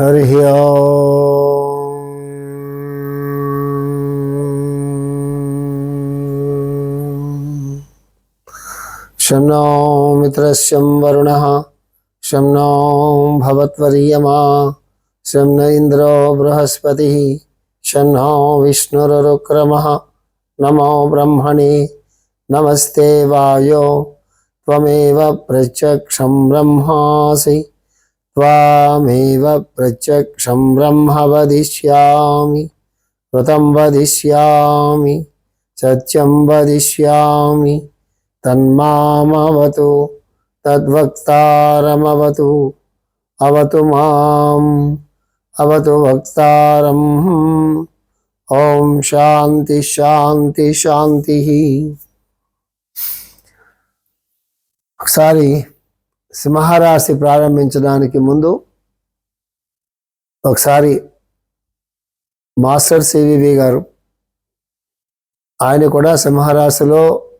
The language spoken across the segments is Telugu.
हरिः शं नो मित्रस्यं वरुणः, शं नो भवत्वर्यमा शं न इन्द्रो बृहस्पतिः, शं नो विष्णुरुक्रमः नमो ब्रह्मणे, नमस्ते वायो, त्वमेव प्रत्यक्षं ब्रह्मासि। त्वामेव प्रत्यक्षं ब्रह्म वदिष्यामि, व्रतं वदिष्यामि, सत्यं वदिष्यामि, तन्मामवतु, तद्वक्तारमवतु, अवतु माम्, अवतु वक्तारम्। ॐ शान्ति शान्ति, शान्तिः। सारी సింహరాశి ప్రారంభించడానికి ముందు ఒకసారి మాస్టర్ సివివి గారు ఆయన కూడా సింహరాశిలో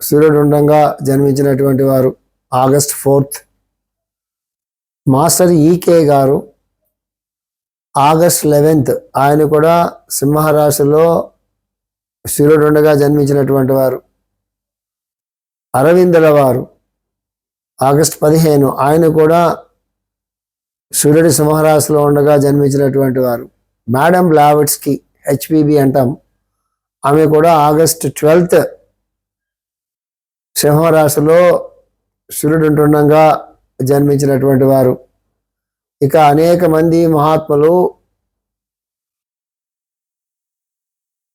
సూర్యుడు ఉండంగా జన్మించినటువంటి వారు. August fourth. మాస్టర్ ఈకే గారు ఆగస్ట్ లెవెన్త్. ఆయన కూడా సింహరాశిలో సూర్యుడు ఉండగా జన్మించినటువంటి వారు. అరవిందుల వారు ఆగస్ట్ పదిహేను ఆయన కూడా సూర్యుడి సింహరాశిలో ఉండగా జన్మించినటువంటి వారు. మేడం లావెట్స్కి హెచ్పిబి అంటాం. ఆమె కూడా ఆగస్ట్ ట్వెల్త్ సింహరాశిలో సూర్యుడు ఉంటుండగా జన్మించినటువంటి వారు. ఇక అనేక మంది మహాత్ములు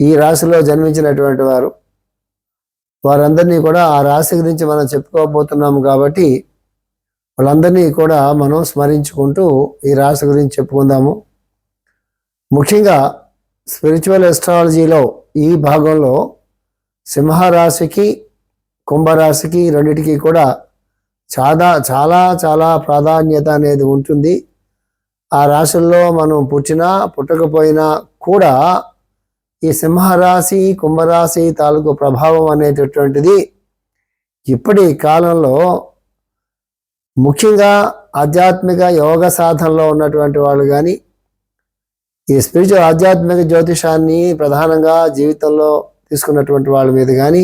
ఈ రాశిలో జన్మించినటువంటి వారు. వారందరినీ కూడా ఆ రాశి గురించి మనం చెప్పుకోబోతున్నాము కాబట్టి వాళ్ళందరినీ కూడా మనం స్మరించుకుంటూ ఈ రాశి గురించి చెప్పుకుందాము. ముఖ్యంగా స్పిరిచువల్ ఎస్ట్రాలజీలో ఈ భాగంలో సింహరాశికి కుంభరాశికి రెండిటికి కూడా చాలా చాలా చాలా ప్రాధాన్యత అనేది ఉంటుంది. ఆ రాశుల్లో మనం పుట్టినా పుట్టకపోయినా కూడా ఈ సింహరాశి కుంభరాశి తాలూకు ప్రభావం అనేటటువంటిది ఇప్పటి కాలంలో ముఖ్యంగా ఆధ్యాత్మిక యోగ సాధనలో ఉన్నటువంటి వాళ్ళు కానీ ఈ స్పిరిచువల్ ఆధ్యాత్మిక జ్యోతిషాన్ని ప్రధానంగా జీవితంలో తీసుకున్నటువంటి వాళ్ళ మీద కానీ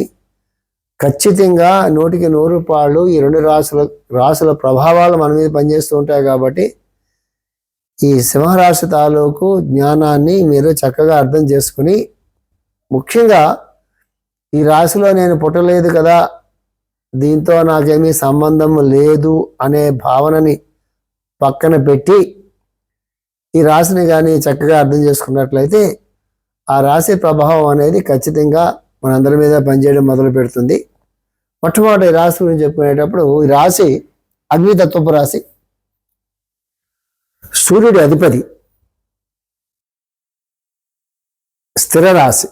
ఖచ్చితంగా నూటికి నూరు పాళ్ళు ఈ రెండు రాసుల రాసుల ప్రభావాలు మన మీద పనిచేస్తూ ఉంటాయి కాబట్టి ఈ సింహరాశి తాలూకు జ్ఞానాన్ని మీరు చక్కగా అర్థం చేసుకుని ముఖ్యంగా ఈ రాశిలో నేను పుట్టలేదు కదా దీంతో నాకేమీ సంబంధం లేదు అనే భావనని పక్కన పెట్టి ఈ రాశిని కానీ చక్కగా అర్థం చేసుకున్నట్లయితే ఆ రాశి ప్రభావం అనేది ఖచ్చితంగా మనందరి మీద పనిచేయడం మొదలు పెడుతుంది. మొట్టమొదటి రాశి గురించి చెప్పుకునేటప్పుడు ఈ రాశి అగ్నితత్వపు రాశి. సూర్యుడి అధిపతి. స్థిర రాశి.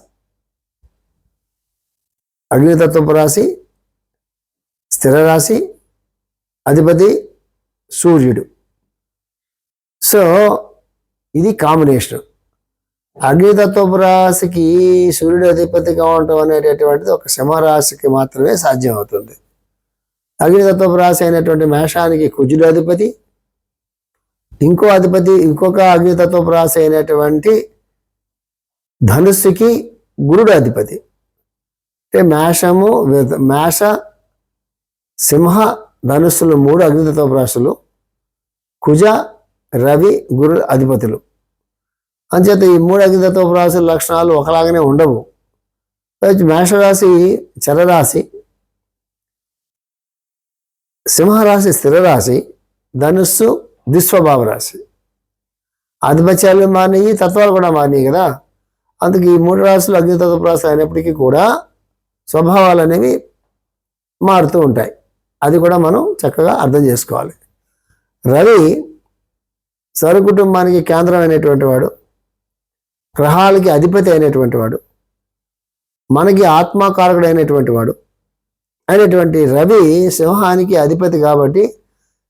అగ్నితత్వపు రాశి స్థిర రాశి అధిపతి సూర్యుడు. సో ఇది కాంబినేషన్. అగ్నితత్వపు రాశికి సూర్యుడు అధిపతిగా ఉండటం అనేటటువంటిది ఒక సింహరాశికి మాత్రమే సాధ్యమవుతుంది. అగ్నితత్వపు రాశి అయినటువంటి మేషానికి కుజుడు అధిపతి ఇంకో అధిపతి ఇంకొక అగ్నితత్వపరాశ అయినటువంటి ధనుస్సుకి గురుడు అధిపతి. అంటే మేషము మేష సింహ ధనుస్సులు మూడు అగ్నితత్వపు ప్రాసులు కుజ రవి గురు అధిపతులు. అంచేత ఈ మూడు అగ్నితత్వ రాశుల లక్షణాలు ఒకలాగానే ఉండవు. మేషరాశి చరరాశి సింహరాశి స్థిరరాశి ధనుస్సు ద్విస్వభావ రాశి. ఆధిపత్యాలు మానేయి తత్వాలు కూడా మానేయి కదా. అందుకే ఈ మూడు రాశులు అగ్నితత్వపు రాశి అయినప్పటికీ కూడా స్వభావాలు అనేవి మారుతూ ఉంటాయి. అది కూడా మనం చక్కగా అర్థం చేసుకోవాలి. రవి సరుకుటుంబానికి కేంద్రం అయినటువంటి వాడు గ్రహాలకి అధిపతి అయినటువంటి వాడు మనకి ఆత్మకారకుడు అయినటువంటి వాడు. అయినటువంటి రవి సింహానికి అధిపతి కాబట్టి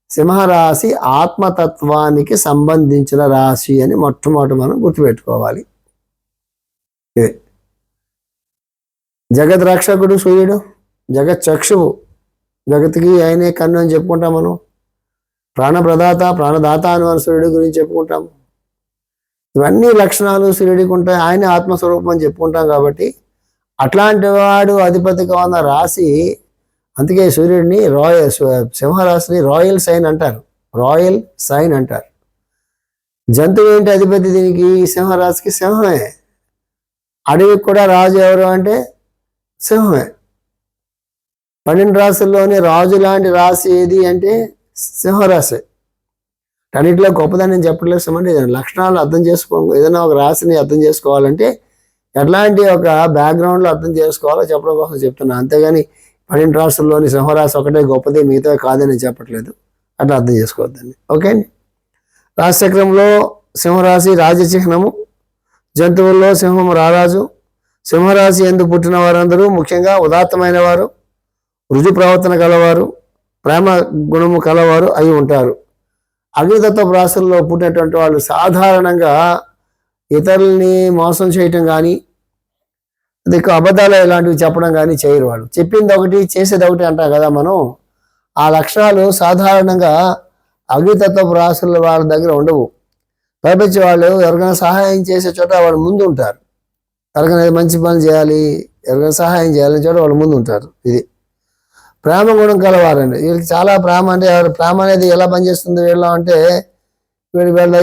సింహరాశి ఆత్మతత్వానికి సంబంధించిన రాశి అని మొట్టమొదటి మనం గుర్తుపెట్టుకోవాలి. ఇదే. జగత్ రక్షకుడు సూర్యుడు జగత్ చక్షువు జగత్కి ఆయనే కన్ను అని చెప్పుకుంటాం మనం. ప్రాణప్రదాత ప్రాణదాత అని మన సూర్యుడి గురించి చెప్పుకుంటాం. ఇవన్నీ లక్షణాలు సూర్యుడికి ఉంటాయి ఆయన ఆత్మస్వరూపం అని చెప్పుకుంటాం కాబట్టి అట్లాంటి వాడు అధిపతిగా ఉన్న రాశి అందుకే సూర్యుడిని రాయల్ సింహరాశిని రాయల్ సైన్ అంటారు. రాయల్ సైన్ అంటారు. జంతువు ఏంటి అధిపతి దీనికి? సింహరాశికి సింహమే. అడవికి కూడా రాజు ఎవరు అంటే సింహమే. పన్నెండు రాశుల్లోని రాజు లాంటి రాశి ఏది అంటే సింహరాశి. అన్నింటిలో గొప్పదని నేను చెప్పట్లేదు సింహండి లక్షణాలు అర్థం చేసుకో ఏదైనా ఒక రాశిని అర్థం చేసుకోవాలంటే ఎట్లాంటి ఒక బ్యాక్గ్రౌండ్లో అర్థం చేసుకోవాలో చెప్పడం కోసం చెప్తున్నా. అంతేగాని పన్నెండు రాష్ట్రంలోని సింహరాశి ఒకటే గొప్పది మిగతా కాదని చెప్పట్లేదు. అట్లా అర్థం చేసుకోవద్దండి. ఓకే అండి? రాశిచక్రంలో సింహరాశి రాజచిహ్నము జంతువుల్లో సింహం రారాజు సింహరాశి ఎందు పుట్టిన వారందరూ ముఖ్యంగా ఉదాత్తమైన వారు రుజు ప్రవర్తన కలవారు ప్రేమ గుణము కలవారు అయి ఉంటారు. అగ్నితత్వ రాశుల్లో పుట్టినటువంటి వాళ్ళు సాధారణంగా ఇతరుల్ని మోసం చేయటం కానీ దిక్కు అబద్ధాలు ఇలాంటివి చెప్పడం కానీ చేయరు వాళ్ళు. చెప్పింది ఒకటి చేసేది ఒకటి అంటాం కదా మనం. ఆ లక్షణాలు సాధారణంగా అగ్నితత్వపు రాసుల వాళ్ళ దగ్గర ఉండవు. ప్రపంచ వాళ్ళు ఎవరికైనా సహాయం చేసే చోట వాళ్ళు ముందు ఉంటారు. ఎవరికైనా మంచి పని చేయాలి ఎవరికైనా సహాయం చేయాలని చోట వాళ్ళు ముందు ఉంటారు. ఇది ప్రేమ గుణం కలవారండి. వీళ్ళకి చాలా ప్రేమ అంటే ఎవరి ప్రేమ అనేది ఎలా పనిచేస్తుంది వీళ్ళ అంటే వీళ్ళు వీళ్ళ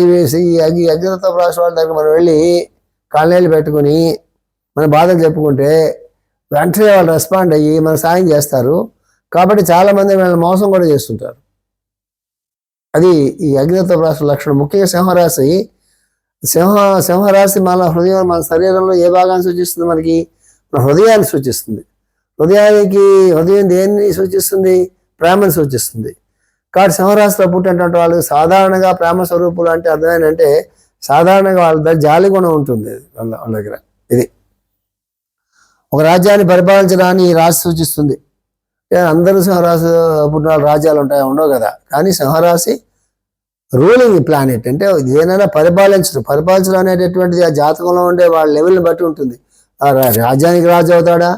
ఈ అగ్గి అగ్నితత్వ రాశి వాళ్ళ దగ్గర మనం వెళ్ళి కాళ్ళనీళ్ళు పెట్టుకుని మన బాధలు చెప్పుకుంటే వెంటనే వాళ్ళు రెస్పాండ్ అయ్యి మన సాయం చేస్తారు. కాబట్టి చాలామంది వీళ్ళని మోసం కూడా చేస్తుంటారు. అది ఈ అగ్నితో రాశి లక్షణం. ముఖ్యంగా సింహరాశి. సింహ సింహరాశి మన హృదయం మన శరీరంలో ఏ భాగాన్ని సూచిస్తుంది మనకి? మన హృదయాన్ని సూచిస్తుంది. హృదయానికి హృదయం దేన్ని సూచిస్తుంది? ప్రేమను సూచిస్తుంది. కాబట్టి సింహరాశిలో పుట్టినటువంటి వాళ్ళు సాధారణంగా ప్రేమ స్వరూపులు అంటే అర్థమైనంటే సాధారణంగా వాళ్ళ దగ్గర జాలి గుణం ఉంటుంది వాళ్ళ వాళ్ళ దగ్గర. ఇది. ఒక రాజ్యాన్ని పరిపాలించడాన్ని ఈ రాశి సూచిస్తుంది. అందరూ సింహరాశి పుట్టిన రాజ్యాలు ఉంటాయి ఉండవు కదా. కానీ సింహరాశి రూలింగ్ ప్లానెట్ అంటే ఏదైనా పరిపాలించడం పరిపాలించడం అనేటటువంటిది ఆ జాతకంలో ఉండే వాళ్ళ లెవెల్ని బట్టి ఉంటుంది. ఆ రాజ్యానికి రాజు అవుతాడా?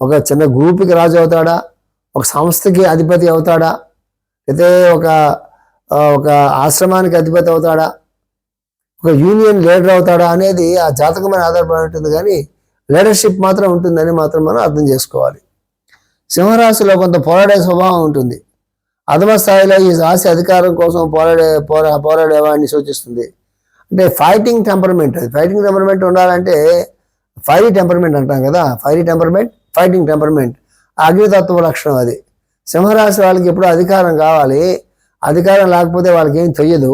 ఒక చిన్న గ్రూప్కి రాజు అవుతాడా? ఒక సంస్థకి అధిపతి అవుతాడా? అయితే ఒక ఒక ఆశ్రమానికి అధిపతి అవుతాడా? ఒక యూనియన్ లీడర్ అవుతాడా అనేది ఆ జాతకం మీద ఆధారపడి ఉంటుంది. కానీ లీడర్షిప్ మాత్రం ఉంటుందని మాత్రం మనం అర్థం చేసుకోవాలి. సింహరాశిలో కొంత పోరాడే స్వభావం ఉంటుంది. అధమ స్థాయిలో ఈ రాశి అధికారం కోసం పోరాడే పోరా పోరాడేవాడిని సూచిస్తుంది. అంటే ఫైటింగ్ టెంపర్మెంట్ అది ఫైటింగ్ టెంపర్మెంట్ ఉండాలంటే ఫైరీ టెంపర్మెంట్ అంటాం కదా ఫైరీ టెంపర్మెంట్ ఫైటింగ్ టెంపర్మెంట్ అగ్నితత్వ లక్షణం అది. సింహరాశి వాళ్ళకి ఎప్పుడు అధికారం కావాలి. అధికారం లేకపోతే వాళ్ళకి ఏం తెలియదు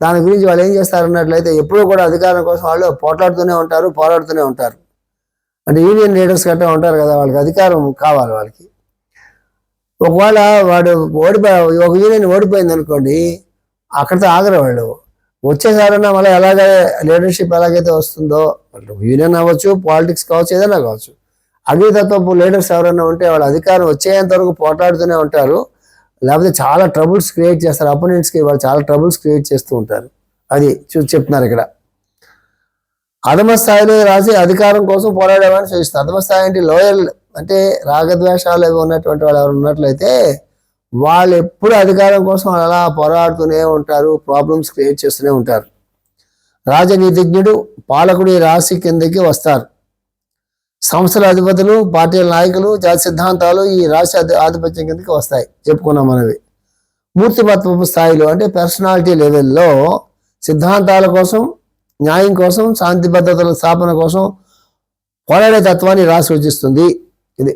దాని గురించి వాళ్ళు ఏం చేస్తారన్నట్లయితే ఎప్పుడూ కూడా అధికారం కోసం వాళ్ళు పోట్లాడుతూనే ఉంటారు పోరాడుతూనే ఉంటారు. అంటే యూనియన్ లీడర్స్ గట్రా ఉంటారు కదా వాళ్ళకి అధికారం కావాలి వాళ్ళకి. ఒకవేళ వాడు ఓడిపోయి ఒక యూనియన్ ఓడిపోయింది అనుకోండి అక్కడితో ఆగరు వాళ్ళు. వచ్చేసారన్నా మళ్ళీ ఎలాగే లీడర్షిప్ ఎలాగైతే వస్తుందో యూనియన్ అవ్వచ్చు పాలిటిక్స్ కావచ్చు ఏదైనా కావచ్చు. అగ్నితత్వపు లీడర్స్ ఎవరైనా ఉంటే వాళ్ళ అధికారం వచ్చేంత వరకు పోటాడుతూనే ఉంటారు. లేకపోతే చాలా ట్రబుల్స్ క్రియేట్ చేస్తారు. అపోనెంట్స్కి వాళ్ళు చాలా ట్రబుల్స్ క్రియేట్ చేస్తూ ఉంటారు. అది చూసి చెప్తున్నారు ఇక్కడ. అధమ స్థాయిలో రాసి అధికారం కోసం పోరాడేవాడిని సూచిస్తారు. అధమ స్థాయి అంటే లోయల్ అంటే రాగద్వేషాలు అవి ఉన్నటువంటి వాళ్ళు ఎవరు ఉన్నట్లయితే వాళ్ళు ఎప్పుడు అధికారం కోసం అలా పోరాడుతూనే ఉంటారు ప్రాబ్లమ్స్ క్రియేట్ చేస్తూనే ఉంటారు. రాజనీతిజ్ఞుడు పాలకుడు ఈ రాశి కిందకి వస్తారు. సంస్థల అధిపతులు పార్టీల నాయకులు జాతి సిద్ధాంతాలు ఈ రాశి ఆధిపత్యం కిందకి వస్తాయి. చెప్పుకున్నాం మనవి. మూర్తిమత్వపు స్థాయిలో అంటే పర్సనాలిటీ లెవెల్లో సిద్ధాంతాల కోసం న్యాయం కోసం శాంతి భద్రతల స్థాపన కోసం పోరాడే తత్వాన్ని రాసి సూచిస్తుంది ఇది.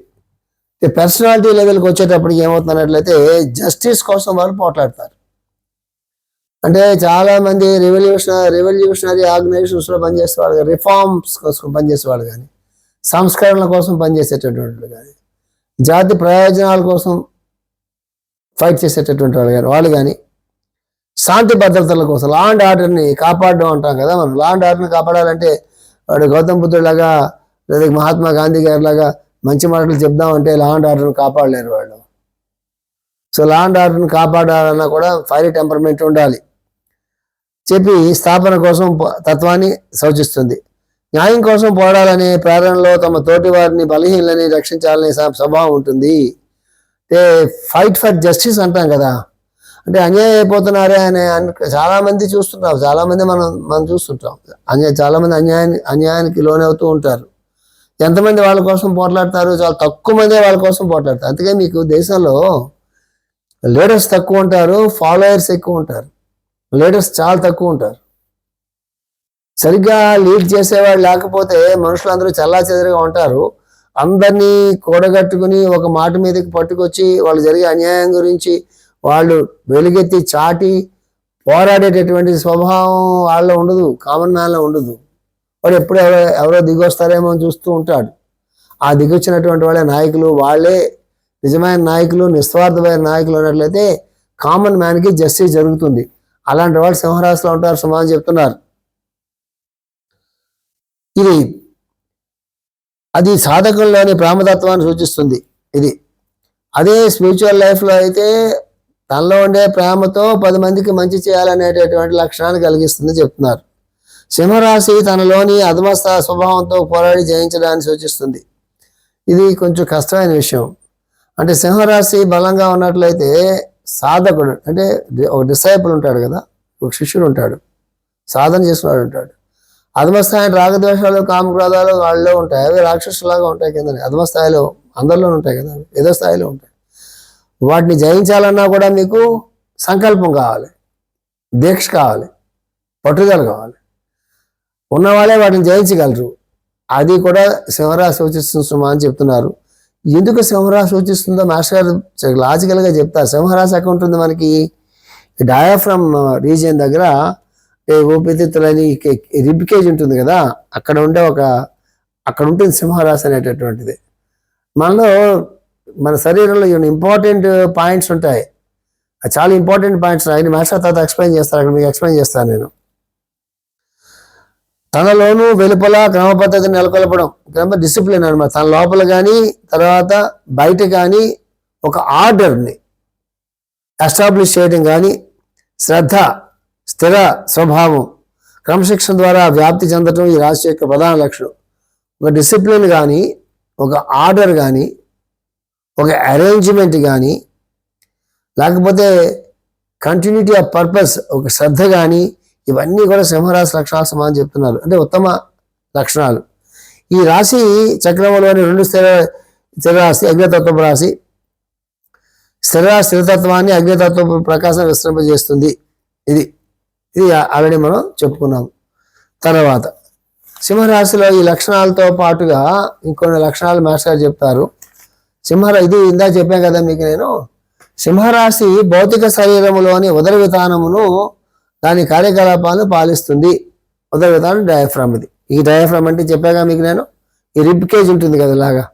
పర్సనాలిటీ లెవెల్కి వచ్చేటప్పటికి ఏమవుతున్నట్లయితే జస్టిస్ కోసం వాళ్ళు పోట్లాడతారు. అంటే చాలా మంది రెవల్యూషన్ రెవల్యూషనరీ ఆర్గనైజేషన్స్లో పనిచేసేవాళ్ళు రిఫార్మ్స్ కోసం పనిచేసేవాళ్ళు కానీ సంస్కరణల కోసం పనిచేసేటటువంటి కానీ జాతి ప్రయోజనాల కోసం ఫైట్ చేసేటటువంటి వాళ్ళు కానీ వాళ్ళు కానీ శాంతి భద్రతల కోసం లా అండ్ ఆర్డర్ని కాపాడడం అంటాం కదా మనం. లా అండ్ ఆర్డర్ని కాపాడాలంటే వాడు గౌతమ్ బుద్ధుడిలాగా లేదా మహాత్మా గాంధీ గారి లాగా మంచి మాటలు చెప్దామంటే లా అండ్ ఆర్డర్ని కాపాడలేరు వాళ్ళు. సో లా అండ్ ఆర్డర్ని కాపాడాలన్నా కూడా ఫైర్ టెంపర్మెంట్ ఉండాలి. చెప్పి స్థాపన కోసం తత్వాన్ని సూచిస్తుంది. న్యాయం కోసం పోరాడాలనే ప్రేరణలో తమ తోటి వారిని బలహీనలని రక్షించాలనే స్వభావం ఉంటుంది. ఫైట్ ఫర్ జస్టిస్ అంటాం కదా. అంటే అన్యాయం అయిపోతున్నారే అని చాలా మంది చూస్తుంటాం. చాలా మంది మనం మనం చూస్తుంటాం. అన్యాయ చాలా మంది అన్యాయాన్ని అన్యాయానికి లోనవుతూ ఉంటారు. ఎంతమంది వాళ్ళ కోసం పోట్లాడతారు? చాలా తక్కువ మందే వాళ్ళ కోసం పోట్లాడతారు. అందుకే మీకు దేశంలో లీడర్స్ తక్కువ ఉంటారు ఫాలోయర్స్ ఎక్కువ ఉంటారు. లీడర్స్ చాలా తక్కువ ఉంటారు. సరిగ్గా లీడ్ చేసేవాడు లేకపోతే మనుషులందరూ చల్లా చెదరగా ఉంటారు. అందరినీ కూడగట్టుకుని ఒక మాట మీదకి పట్టుకొచ్చి వాళ్ళు జరిగే అన్యాయం గురించి వాళ్ళు వెలుగెత్తి చాటి పోరాడేటటువంటి స్వభావం వాళ్ళలో ఉండదు కామన్ మ్యాన్లో ఉండదు. వాడు ఎప్పుడు ఎవరో ఎవరో దిగొస్తారేమో అని చూస్తూ ఉంటాడు. ఆ దిగొచ్చినటువంటి వాళ్ళే నాయకులు వాళ్ళే నిజమైన నాయకులు నిస్వార్థమైన నాయకులు ఉన్నట్లయితే కామన్ మ్యాన్కి జస్టిస్ జరుగుతుంది. అలాంటి వాళ్ళు సింహరాశిలో ఉంటారు సమాజం చెప్తున్నారు. ఇది అది సాధకుల్లోని ప్రామతత్వాన్ని సూచిస్తుంది. ఇది అదే స్పిరిచువల్ లైఫ్లో అయితే తనలో ఉండే ప్రేమతో పది మందికి మంచి చేయాలనేటటువంటి లక్షణాన్ని కలిగిస్తుంది చెప్తున్నారు. సింహరాశి తనలోని అధమస్థ స్వభావంతో పోరాడి జయించడాన్ని సూచిస్తుంది. ఇది కొంచెం కష్టమైన విషయం. అంటే సింహరాశి బలంగా ఉన్నట్లయితే సాధకుడు అంటే ఒక డిసైపుల్ ఉంటాడు కదా ఒక శిష్యుడు ఉంటాడు సాధన చేసినవాడు ఉంటాడు. అధమస్థాయి రాగద్వేషాలు కామక్రోధాలు వాళ్ళలో ఉంటాయి అవి రాక్షసులాగా ఉంటాయి కింద అధమస్థాయిలో అందరిలో ఉంటాయి కదా ఏదో స్థాయిలో ఉంటాయి. వాటిని జయించాలన్నా కూడా మీకు సంకల్పం కావాలి. దీక్ష కావాలి. పట్టుదల కావాలి. ఉన్నవాళ్ళే వాటిని జయించగలరు. అది కూడా సింహరాశి సూచిస్తుంది సుమా అని చెప్తున్నారు. ఎందుకు సింహరాశి సూచిస్తుందో మాస్టర్ గారు లాజికల్గా చెప్తారు. సింహరాశి ఎక్కడ ఉంటుంది మనకి? డయాఫ్రమ్ రీజియన్ దగ్గర ఊపిరితిత్తులని రిబ్ కేజ్ ఉంటుంది కదా? అక్కడ ఉండే ఒక అక్కడ ఉంటుంది సింహరాశి అనేటటువంటిది. మనలో మన శరీరంలో ఇంపార్టెంట్ పాయింట్స్ ఉంటాయి. చాలా ఇంపార్టెంట్ పాయింట్స్ ఆయన మాస్టర్ తర్వాత ఎక్స్ప్లెయిన్ చేస్తారు. అక్కడ మీకు ఎక్స్ప్లెయిన్ చేస్తాను నేను. తనలోనూ వెలుపల క్రమ పద్ధతిని నెలకొల్పడం క్రమ డిసిప్లిన్ అనమాట తన లోపల కానీ తర్వాత బయట కానీ ఒక ఆర్డర్ని ఎస్టాబ్లిష్ చేయడం కానీ శ్రద్ధ స్థిర స్వభావం క్రమశిక్షణ ద్వారా వ్యాప్తి చెందడం ఈ రాశి యొక్క ప్రధాన లక్షణం. ఒక డిసిప్లిన్ కానీ ఒక ఆర్డర్ కానీ ఒక అరేంజ్మెంట్ కానీ లేకపోతే కంటిన్యూటీ ఆఫ్ పర్పస్ ఒక శ్రద్ధ కానీ ఇవన్నీ కూడా సింహరాశి లక్షణాలు సమానం చెప్తున్నారు. అంటే ఉత్తమ లక్షణాలు. ఈ రాశి చక్రంలోని రెండు స్థిర స్థిర రాశి రాశి. స్థిర స్థిరతత్వాన్ని అగ్నితత్వపు ప్రకాశం విస్తరింపజేస్తుంది. ఇది ఇది ఆల్రెడీ మనం చెప్పుకున్నాం. తర్వాత సింహరాశిలో ఈ లక్షణాలతో పాటుగా ఇంకొన్ని లక్షణాలు మాస్టర్ గారు చెప్తారు. సింహరా ఇది ఇందా చెప్పాను కదా మీకు నేను. సింహరాశి భౌతిక శరీరములోని ఉదర విధానమును దాని కార్యకలాపాలను పాలిస్తుంది. ఉదర విధానం డయాఫ్రామ్ ఇది. ఈ డయాఫ్రామ్ అంటే చెప్పాగా మీకు నేను ఈ రిబ్ కేజ్ ఉంటుంది కదా ఇలాగా.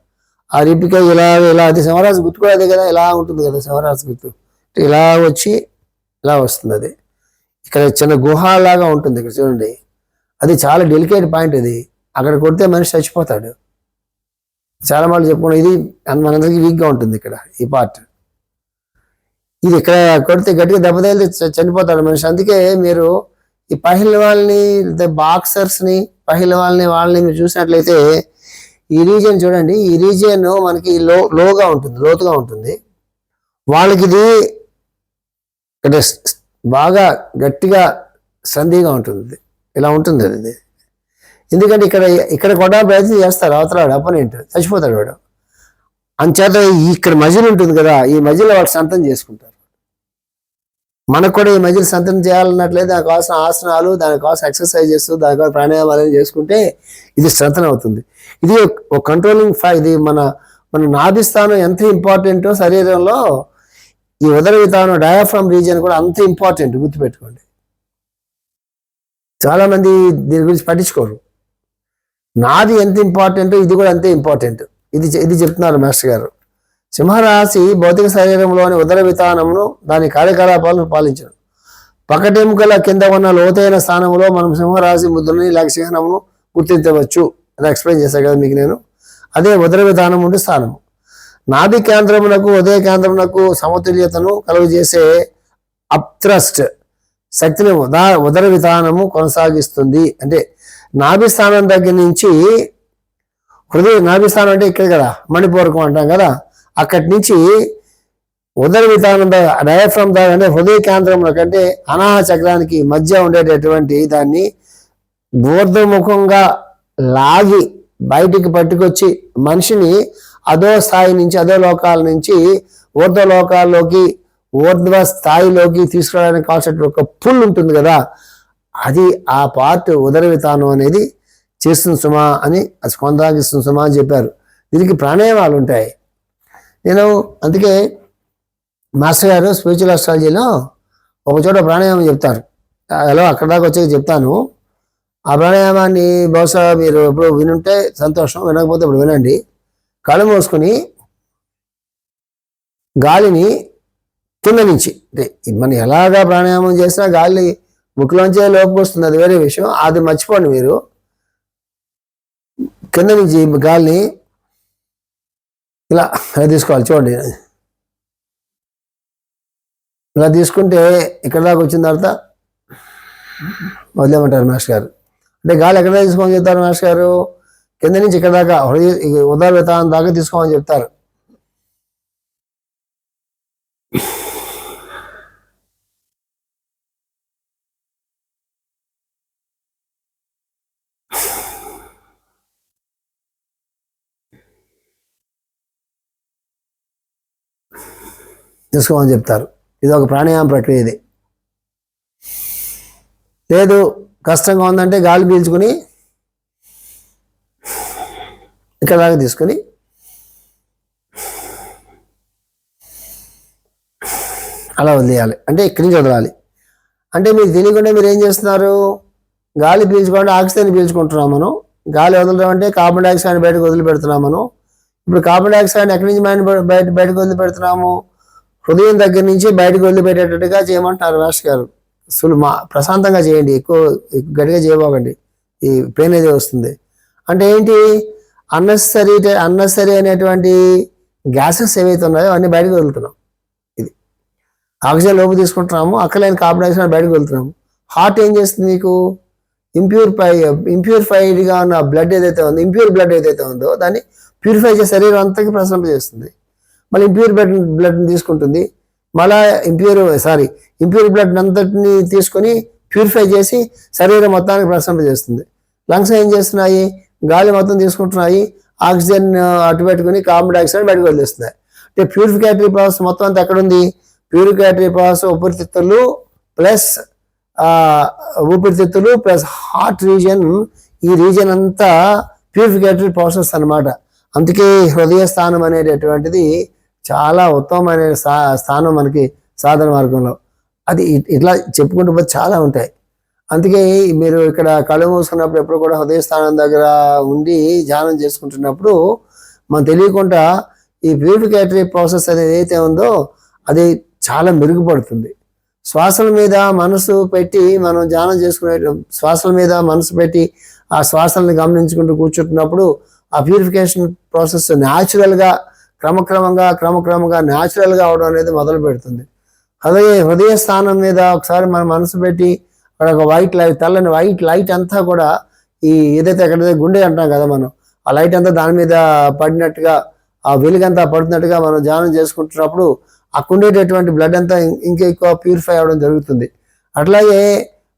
ఆ రిబ్ కేజ్ ఇలా ఇలా అది సింహరాశి గుర్తు కూడా అదే కదా ఇలా ఉంటుంది కదా సింహరాశి గుర్తు. ఇలా వచ్చి ఇలా వస్తుంది అది. ఇక్కడ చిన్న గుహలాగా ఉంటుంది ఇక్కడ చూడండి. అది చాలా డెలికేట్ పాయింట్ ఇది. అక్కడ కొడితే మనిషి చచ్చిపోతాడు. చాలా మంది చెప్పుకున్నాం ఇది మనందరికీ వీక్గా ఉంటుంది ఇక్కడ ఈ పార్ట్. ఇది ఇక్కడ కొడితే గట్టిగా దెబ్బతెలితే చ- చనిపోతాడు మనిషి. అందుకే మీరు ఈ పహిల్ వాళ్ళని బాక్సర్స్ని పహిల్ వాళ్ళని వాళ్ళని మీరు చూసినట్లయితే ఈ రీజియన్ చూడండి. ఈ రీజియన్ మనకి లో లోగా ఉంటుంది లోతుగా ఉంటుంది. వాళ్ళకి ఇది ఇక్కడ బాగా గట్టిగా సంధిగా ఉంటుంది. ఇలా ఉంటుంది అది. ఇది. ఎందుకంటే ఇక్కడ ఇక్కడ కొట్టడానికి ప్రయత్నం చేస్తారు అవతలాడు అపోనెంట్ చచ్చిపోతాడు వాడు. అంచేత ఇక్కడ మజిల్ ఉంటుంది కదా ఈ మజిల్ వాడు సంతం చేసుకుంటారు. మనకు కూడా ఈ మజిల్ సంతం చేయాలన్నట్లయితే దానికోసం ఆసనాలు దానికోసం ఎక్సర్సైజెస్ దానికోసం ప్రాణాయామాలు చేసుకుంటే ఇది సంతనం అవుతుంది. ఇది ఒక కంట్రోలింగ్ ఫై ఇది మన మన నాభిస్థానం ఎంత ఇంపార్టెంటో శరీరంలో ఈ ఉదర విధానం డయాఫ్రమ్ రీజియన్ కూడా అంత ఇంపార్టెంట్ గుర్తుపెట్టుకోండి. చాలామంది దీని గురించి పట్టించుకోరు. నాది ఎంత ఇంపార్టెంట్ ఇది కూడా అంతే ఇంపార్టెంట్. ఇది ఇది చెప్తున్నారు మాస్టర్ గారు. సింహరాశి భౌతిక శరీరంలోని ఉదర విధానమును దాని కార్యకలాపాలను పాలించడం. పకటెముకల కింద ఉన్న లోతైన స్థానంలో మనం సింహరాశి ముద్రని లేక చిహ్నమును గుర్తించవచ్చు అని ఎక్స్ప్లెయిన్ చేశాను కదా మీకు నేను. అదే ఉదర విధానం ఉండే స్థానము. నాభి కేంద్రమునకు ఉదయ కేంద్రమునకు సమతుల్యతను కలుగజేసే అప్థ్రస్ట్ శక్తిని ఉదా ఉదర విధానము కొనసాగిస్తుంది. అంటే నాభిస్థానం దగ్గర నుంచి హృదయ నాభిస్థానం అంటే ఇక్కడ కదా మణిపూరకం అంటాం కదా అక్కడి నుంచి ఉదర విధానం డయాఫ్రమ్ ద్వారా అంటే హృదయ కేంద్రంలో కంటే అనాహ చక్రానికి మధ్య ఉండేటటువంటి దాన్ని ఊర్ధముఖంగా లాగి బయటికి పట్టుకొచ్చి మనిషిని అదో స్థాయి నుంచి అదో లోకాల నుంచి ఊర్ధ్వ లోకాల్లోకి ఊర్ధ్వ స్థాయిలోకి తీసుకురావడానికి కావాల్సిన ఒక పుల్ ఉంటుంది కదా అది ఆ పార్ట్ ఉదర విధానం అనేది చేస్తుంది సుమా అని అది కొనసాగిస్తుంది సుమా అని చెప్పారు. దీనికి ప్రాణాయామాలు ఉంటాయి. నేను అందుకే మాస్టర్ గారు స్పిరిచువల్ ఆస్ట్రాలజీలో ఒక చోట ప్రాణాయామం చెప్తారు. ఎలా అక్కడ దాకా వచ్చాక చెప్తాను. ఆ ప్రాణాయామాన్ని బహుశా మీరు ఎప్పుడు వినుంటే సంతోషం వినకపోతే ఇప్పుడు వినండి. కళ్ళు మూసుకొని గాలిని కింద నుంచి అంటే మనం ఎలాగా ప్రాణాయామం చేసినా గాలి ముక్కులోంచే లోపుకి వస్తుంది? అది వేరే విషయం. అది మర్చిపోండి మీరు. కింద నుంచి గాలిని ఇలా ఇలా తీసుకోవాలి. చూడండి. ఇలా తీసుకుంటే ఇక్కడ దాకా వచ్చిన తర్వాత వదిలేమంటారు మాస్టర్ గారు. అంటే గాలి ఎక్కడ తీసుకోమని చెప్తారు మాస్టర్ గారు? కింద నుంచి ఇక్కడ దాకా హృదయ ఉదార విధానం దాకా తీసుకోమని చెప్తారు. తీసుకోమని చెప్తారు. ఇది ఒక ప్రాణాయామ ప్రక్రియ ఇది. లేదు కష్టంగా ఉందంటే గాలి పీల్చుకుని ఇక్కడ దాకా తీసుకుని అలా వదిలేయాలి. అంటే ఇక్కడి నుంచి వదలాలి. అంటే మీరు తెలియకుండా మీరు ఏం చేస్తున్నారు? గాలి పీల్చుకోండి ఆక్సిజన్ పీల్చుకుంటున్నాం మనం. గాలి వదలడం అంటే కార్బన్ డైఆక్సైడ్ బయటకు వదిలిపెడుతున్నాం మనం. ఇప్పుడు కార్బన్ డైఆక్సైడ్ ఎక్కడి నుంచి బయట బయటకు వదిలిపెడుతున్నాము? హృదయం దగ్గర నుంచి బయటకు వదిలిపెట్టేటట్టుగా చేయమంటున్నారు రాష్ గారు. అసలు మా ప్రశాంతంగా చేయండి ఎక్కువ గట్టిగా చేయబోకండి. ఈ పెయిన్ అనేది వస్తుంది. అంటే ఏంటి? అన్నెసరీ అన్నెసరీ అనేటువంటి గ్యాసెస్ ఏవైతే ఉన్నాయో అన్ని బయటకు వదులుతున్నాం ఇది ఆక్సిజన్ లోపు తీసుకుంటున్నాము అక్కలేని కార్బన్ డైఆక్సైడ్ బయటకు వెళ్తున్నాము. హార్ట్ ఏం చేస్తుంది మీకు? ఇంప్యూరిఫై ఇంప్యూరిఫైడ్గా ఉన్న బ్లడ్ ఏదైతే ఉందో ఇంప్యూర్ బ్లడ్ ఏదైతే ఉందో దాన్ని ప్యూరిఫై చేసే శరీరం అంతకి ప్రసరింప చేస్తుంది. మళ్ళీ ఇంప్యూర్ బ్లడ్ బ్లడ్ని తీసుకుంటుంది. మళ్ళా ఇంప్యూర్ సారీ ఇంప్యూర్ బ్లడ్ అంతటిని తీసుకొని ప్యూరిఫై చేసి శరీరం మొత్తానికి ప్రసరింప చేస్తుంది. లంగ్స్ ఏం చేస్తున్నాయి? గాలి మొత్తం తీసుకుంటున్నాయి. ఆక్సిజన్ అటు పెట్టుకుని కార్బన్ డైఆక్సైడ్ బయటకు వదిలేస్తున్నాయి. అంటే ప్యూరిఫికేటరీ ప్రాసెస్ మొత్తం అంతా ఎక్కడుంది? ప్యూరిఫికేటరీ ప్రాసెస్ ఊపిరితిత్తులు ప్లస్ ఊపిరితిత్తులు ప్లస్ హార్ట్ రీజన్ ఈ రీజన్ అంతా ప్యూరిఫికేటరీ ప్రాసెస్ అన్నమాట. అందుకే హృదయ స్థానం అనేటటువంటిది చాలా ఉత్తమమైన స్థా- స్థానం మనకి సాధన మార్గంలో. అది ఇట్లా చెప్పుకుంటూ పోతే చాలా ఉంటాయి. అందుకే మీరు ఇక్కడ కళ్ళు మూసుకున్నప్పుడు ఎప్పుడు కూడా హృదయ స్థానం దగ్గర ఉండి ధ్యానం చేసుకుంటున్నప్పుడు మనం తెలియకుండా ఈ ప్యూరిఫికేటరీ ప్రాసెస్ అనేది ఏదైతే ఉందో అది చాలా మెరుగుపడుతుంది. శ్వాసల మీద మనసు పెట్టి మనం ధ్యానం చేసుకునే శ్వాసల మీద మనసు పెట్టి ఆ శ్వాసల్ని గమనించుకుంటూ కూర్చుంటున్నప్పుడు ఆ ప్యూరిఫికేషన్ ప్రాసెస్ న్యాచురల్గా క్రమక్రమంగా క్రమక్రమంగా న్యాచురల్గా అవడం అనేది మొదలు పెడుతుంది. హృదయ హృదయ స్థానం మీద ఒకసారి మన మనసు పెట్టి అక్కడ ఒక వైట్ లైట్ తెల్లని వైట్ లైట్ అంతా కూడా ఈ ఏదైతే అక్కడ గుండె అంటాం కదా మనం ఆ లైట్ అంతా దాని మీద పడినట్టుగా ఆ వెలుగంతా పడుతున్నట్టుగా మనం ధ్యానం చేసుకుంటున్నప్పుడు అక్కడుండేటటువంటి బ్లడ్ అంతా ఇంకా ఎక్కువ ప్యూరిఫై అవ్వడం జరుగుతుంది. అట్లాగే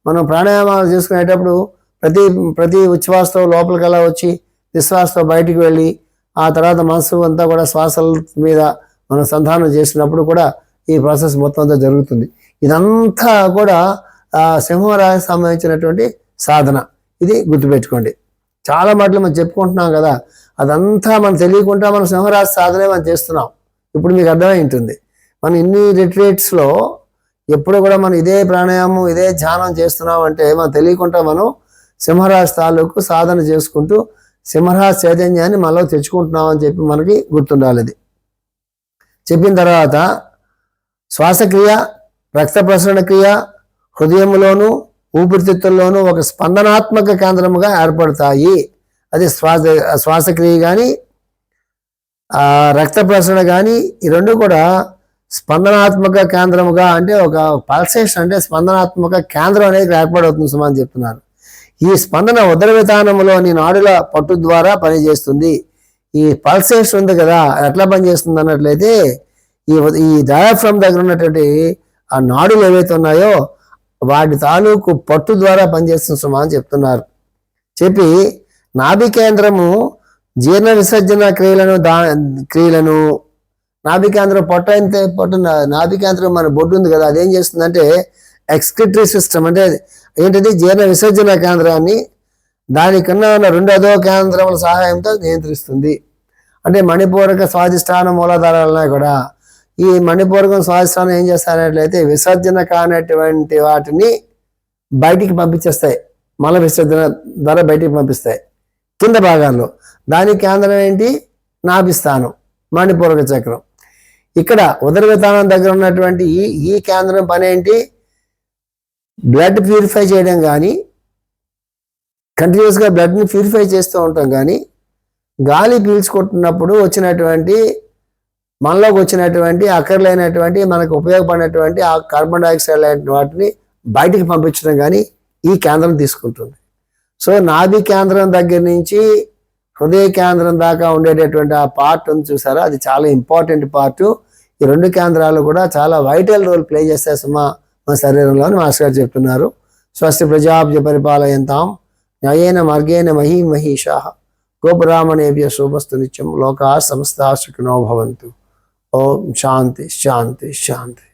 మనం ప్రాణాయామాలు చేసుకునేటప్పుడు ప్రతి ప్రతి ఉచ్ఛ్వాసతో లోపలికి అలా వచ్చి నిశ్వాసతో బయటికి వెళ్ళి ఆ తర్వాత మనసు అంతా కూడా శ్వాసల మీద మనం సంధానం చేసినప్పుడు కూడా ఈ ప్రాసెస్ మొత్తం అంతా జరుగుతుంది. ఇదంతా కూడా ఆ సింహరాజు సంబంధించినటువంటి సాధన. ఇది గుర్తుపెట్టుకోండి. చాలా మాటలు మనం చెప్పుకుంటున్నాం కదా అదంతా మనం తెలియకుండా మనం సింహరాజు సాధనే మనం చేస్తున్నాం. ఇప్పుడు మీకు అర్థమై ఉంటుంది. మనం ఇన్ని రిట్రీట్స్లో ఎప్పుడు కూడా మనం ఇదే ప్రాణాయామం ఇదే ధ్యానం చేస్తున్నాం అంటే మనం తెలియకుండా మనం సింహరాజు తాలూకు సాధన చేసుకుంటూ సింహరాజు చైతన్యాన్ని మనలో తెచ్చుకుంటున్నాం అని చెప్పి మనకి గుర్తుండాలి ఇది చెప్పిన తర్వాత శ్వాసక్రియ రక్త ప్రసరణ క్రియ హృదయంలోను ఊపిరితిత్తుల్లోనూ ఒక స్పందనాత్మక కేంద్రముగా ఏర్పడతాయి. అది శ్వాస శ్వాసక్రియ కానీ రక్త ప్రసరణ కానీ ఈ రెండు కూడా స్పందనాత్మక కేంద్రముగా అంటే ఒక పల్సేషన్ అంటే స్పందనాత్మక కేంద్రం అనేది ఏర్పడవుతుంది సుమా అని చెప్తున్నారు. ఈ స్పందన ఉదర విధానంలోని నాడుల పట్టు ద్వారా పనిచేస్తుంది. ఈ పల్సేషన్ ఉంది కదా ఎట్లా పనిచేస్తుంది అన్నట్లయితే ఈ ఈ డయాఫ్రమ్ దగ్గర ఉన్నటువంటి ఆ నాడులు ఏవైతే ఉన్నాయో వాటి తాలూకు పట్టు ద్వారా పనిచేస్తుంది సుమా అని చెప్తున్నారు. చెప్పి నాభి కేంద్రము జీర్ణ విసర్జన క్రియలను దా క్రియలను నాభి కేంద్రం పొట్ట అయితే పొట్ట నాభి కేంద్రం మన బొడ్డు ఉంది కదా అదేం చేస్తుందంటే ఎక్స్క్రిటరీ సిస్టమ్ అంటే ఏంటిది? జీర్ణ విసర్జన కేంద్రాన్ని దానికన్నా ఉన్న రెండదో కేంద్రముల సహాయంతో నియంత్రిస్తుంది. అంటే మణిపూరక స్వాధిష్టాన మూలాధారాలన్నా కూడా ఈ మణిపూరకం స్వాధిష్టానం ఏం చేస్తారన్నట్లయితే విసర్జన కానటువంటి వాటిని బయటికి పంపించేస్తాయి. మల విసర్జన ద్వారా బయటికి పంపిస్తాయి. కింద భాగాల్లో. దాని కేంద్రం ఏంటి? నాభిస్థానం మణిపూరక చక్రం. ఇక్కడ ఉదర విధానం దగ్గర ఉన్నటువంటి ఈ ఈ కేంద్రం పని ఏంటి? బ్లడ్ ప్యూరిఫై చేయడం కానీ కంటిన్యూస్గా బ్లడ్ని ప్యూరిఫై చేస్తూ ఉంటాం కానీ గాలి పీల్చుకుంటున్నప్పుడు వచ్చినటువంటి మనలోకి వచ్చినటువంటి అక్కర్లేనటువంటి మనకు ఉపయోగపడినటువంటి ఆ కార్బన్ డైఆక్సైడ్ లాంటి వాటిని బయటికి పంపించడం కానీ ఈ కేంద్రం తీసుకుంటుంది. సో నాభి కేంద్రం దగ్గర నుంచి హృదయ కేంద్రం దాకా ఉండేటటువంటి ఆ పార్ట్ ఉంది చూసారా? అది చాలా ఇంపార్టెంట్ పార్ట్ ఈ రెండు కేంద్రాలు కూడా చాలా వైటల్ రోల్ ప్లే చేస్తాయి సుమా. మన శరీరంలో మాస్ గారు చెప్తున్నారు. స్వస్తి ప్రజాభ్య పరిపాలయంతాం. న్యాయేన మార్గేణ మహీ మహిషా. గోపురామణేభ్య శుభస్తు నిత్యం. లోకా సమస్తా సుఖినో భవంతు. ఓం శాంతి శాంతి శాంతి.